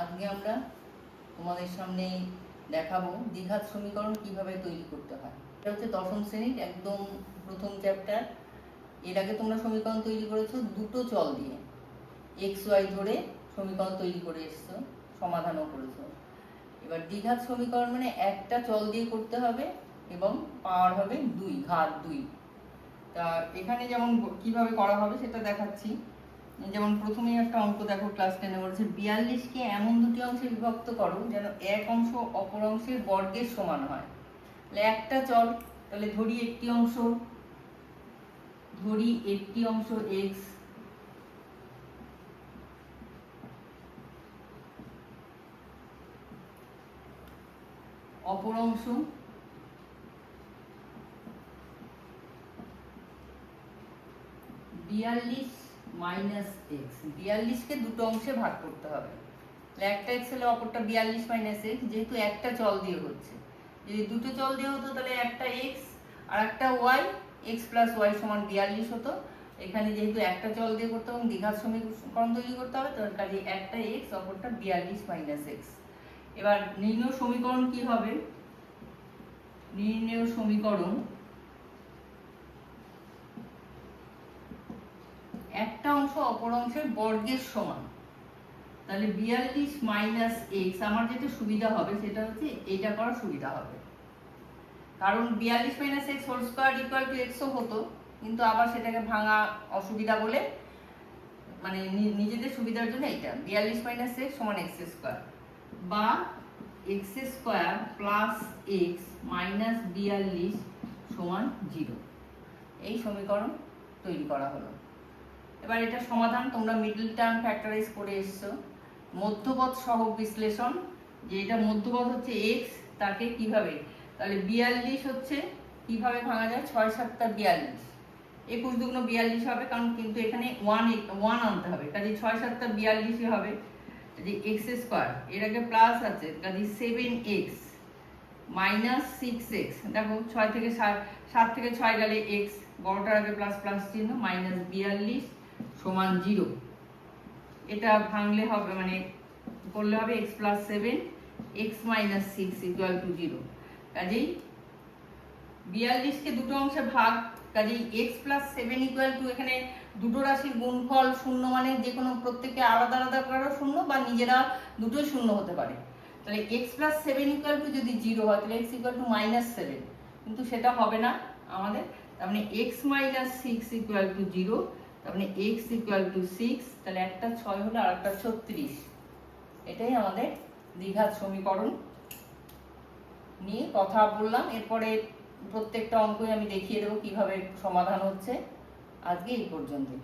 আজকে আমরা তোমাদের সামনে দেখাবো দ্বিঘাত সমীকরণ কীভাবে তৈরি করতে হয়। এটা হচ্ছে দশম শ্রেণির একদম প্রথম চ্যাপ্টার এর আগে তোমরা সমীকরণ তৈরি করেছ দুটো চল দিয়ে। এক্স ওয়াই ধরে সমীকরণ তৈরি করে এসছো, সমাধানও করেছ। এবার দ্বিঘাত সমীকরণ মানে একটা চল দিয়ে করতে হবে এবং পাওয়ার হবে দুই, ঘাত দুই। তা এখানে যেমন কীভাবে করা হবে সেটা দেখাচ্ছি। যেমন প্রথমেই একটা অঙ্ক দেখো ক্লাস টেনে বলছে, বিয়াল্লিশকে এমন দুটি অংশে বিভক্ত করো যেন এক অংশ অপর অংশের বর্গের সমান হয়। তাহলে একটা চল, তাহলে ধরি একটি অংশ, ধরি একটি অংশ এক্স অপর অংশ বিয়াল্লিশ মাইনাস এক্স বিয়াল্লিশকে দুটো অংশে ভাগ করতে হবে। একটা এক্স হলে অপরটা বিয়াল্লিশ মাইনাস এক্স যেহেতু একটা চল দিয়ে হচ্ছে। যদি দুটো চল দিয়ে হতো তাহলে একটা এক্স আর একটা ওয়াই এক্স প্লাস ওয়াই সমান বিয়াল্লিশ হতো। এখানে যেহেতু একটা চল দিয়ে করতে হবে দ্বিঘাত সমীকরণ তৈরি করতে হবে তার কাজে একটা এক্স অপরটা বিয়াল্লিশ মাইনাস এক্স এবার নির্ণয় সমীকরণ কি হবে? নির্ণয় সমীকরণ একটা অংশ অপর অংশের বর্গের সমান। তাহলে বিয়াল্লিশ মাইনাস এক্স আমার যেটা সুবিধা হবে সেটা হচ্ছে এটা করার সুবিধা হবে। কারণ বিয়াল্লিশ minus x whole square equal to এক্সও হতো, কিন্তু আবার সেটাকে ভাঙা অসুবিধা বলে মানে নিজেদের সুবিধার জন্য এইটা, বিয়াল্লিশ মাইনাস এক্স সমান এক্স স্কোয়ার বা x square plus x minus বিয়াল্লিশ সমান জিরো এই সমীকরণ তৈরি করা হলো। এবার এটা সমাধান তোমরা মিডল টার্ম ফ্যাক্টরাইজ করে এসছো। মধ্যপথ সহ বিশ্লেষণ, যে এটা মধ্যপথ হচ্ছে এক্স তাকে কীভাবে? তাহলে বিয়াল্লিশ হচ্ছে, কীভাবে ভাঙা যায়? ছয় সাতটা বিয়াল্লিশ। একুশ দুগুণ বিয়াল্লিশ হবে, কারণ কিন্তু এখানে ওয়ান ওয়ান আনতে হবে। কাজে ছয় সাতটা বিয়াল্লিশই হবে। যে এক্স স্কোয়ার এর আগে প্লাস আছে, কাজে seven x minus six x দেখো, ছয় থেকে সাত সাত থেকে ছয় গেলে এক্স বড়টার আগে প্লাস প্লাস চিহ্ন মাইনাস বিয়াল্লিশ সমান জিরো। এটা ভাঙলে হবে মানে করলে হবে x plus seven x minus six equal to zero কাজেই বিয়াল্লিশকে দুটো অংশে ভাগ, কাজেই x plus seven equal to এখানে দুটো রাশির গুণফল শূন্য মানে যে কোনো প্রত্যেককে আলাদা আলাদা করারও শূন্য বা নিজেরা দুটোই শূন্য হতে পারে। তাহলে x plus seven equal to যদি জিরো হয়, তাহলে x equal to minus seven কিন্তু সেটা হবে না আমাদের। তার মানে x minus six equal to zero তার মানে ইকুয়াল টু সিক্স তাহলে একটা ছয় হলো আর একটা ছত্রিশ। এটাই আমাদের দীঘার সমীকরণ। নিয়ে কথা বললাম, এরপরে প্রত্যেকটা অঙ্কই আমি দেখিয়ে দেবো কীভাবে সমাধান হচ্ছে। আজকে এই পর্যন্তই।